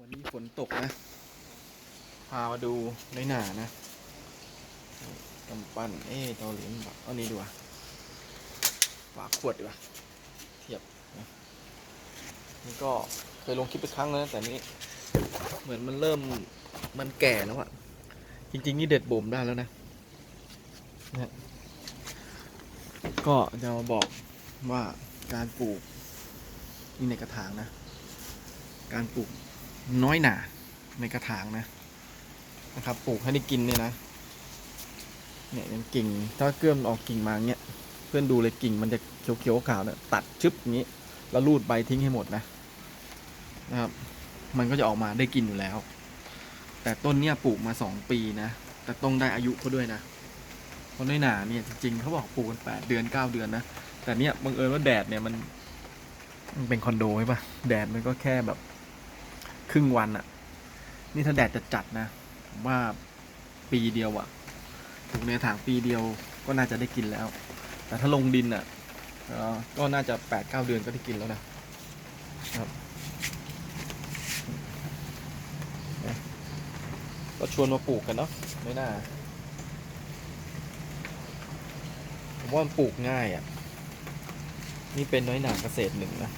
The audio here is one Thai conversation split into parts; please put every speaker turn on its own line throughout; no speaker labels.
วันนี้ฝนตกนะ พามาดูในหนานะกำปั้น เอ๊ะเตาเหรียญเอานี้ดีกว่าฝาขวดดีกว่า เทียบนะนี่ก็เคยลงคลิปไปครั้งแล้วแต่นี้ เหมือนมันเริ่มมันแก่แล้วอะจริง ๆ นี่เด็ดบ่มได้แล้วนะนะฮะก็จะมาบอกว่าการปลูกนี่ในกระถางนะ การปลูก น้อยหนาในกระถางนะนะครับปลูกให้ได้กินเนี่ยนะเนี่ยยังกิ่ง ถ้าเกลื่อมนออกกิ่งมาเงี้ยเพื่อนดูเลยกิ่งมันจะเขียวๆขาวเนี่ยตัดชึบอย่างนี้ แล้วรูดใบทิ้งให้หมดนะนะครับ มันก็จะออกมาได้กินอยู่แล้ว แต่ต้นเนี่ยปลูกมาสองปีนะ แต่ต้องได้อายุเขาด้วยนะเพราะน้อยหนาเนี่ยจริงๆเขาบอกปลูกกันแปดเดือนเก้าเดือนนะแต่เนี่ยบังเอิญว่าแดดเนี่ยมันมันเป็นคอนโดใช่ปะแดดมันก็แค่แบบ ครึ่งวันอะนี่ถ้าแดดจะจัดนะผมว่าปีเดียวอะปลูกในถางปีเดียวก็น่าจะได้กินแล้ว แต่ถ้าลงดินอะเอ่อก็น่าจะแปดเก้าเดือนก็ได้กินแล้วนะครับก็ชวนมาปลูกกันเนาะไม่น่าผมว่ามันปลูกง่ายอะ่ะ นี่เป็นน้อยหนาเกษตรหนึ่งนะ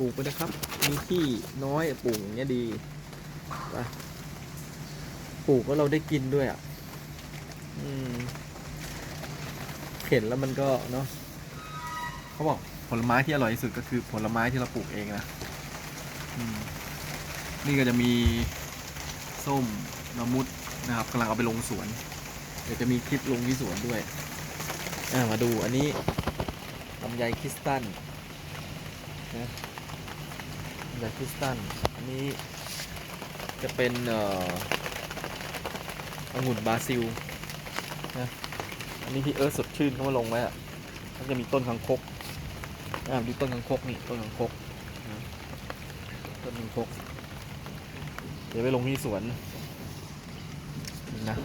ปลูกไปนะครับ มีที่น้อยปลูกอย่างเงี้ยดีไปปลูกแล้วเราได้กินด้วยอะอเห็นแล้วมันก็เนาะเขาบอกผลไม้ที่อร่อยที่สุดก็คือผลไม้ที่เราปลูกเองนะนี่ก็จะมีส้มละมุดนะครับกำลังเอาไปลงสวน เดี๋ยวจะมีคลิปลงที่สวนด้วยมาดูอันนี้ลำไยคริสตัลนะ ไดคริสตันอันนี้จะเป็นอ่อองุ่นบาซิลนะอันนี้ที่เอิร์ธสดชื่นเขามาลงไว้อะมันจะมีต้นคังคกอ่าดูต้นคังคกนี่ต้นคังคกต้นคังคก เดี๋ยวไปลงที่สวนนะ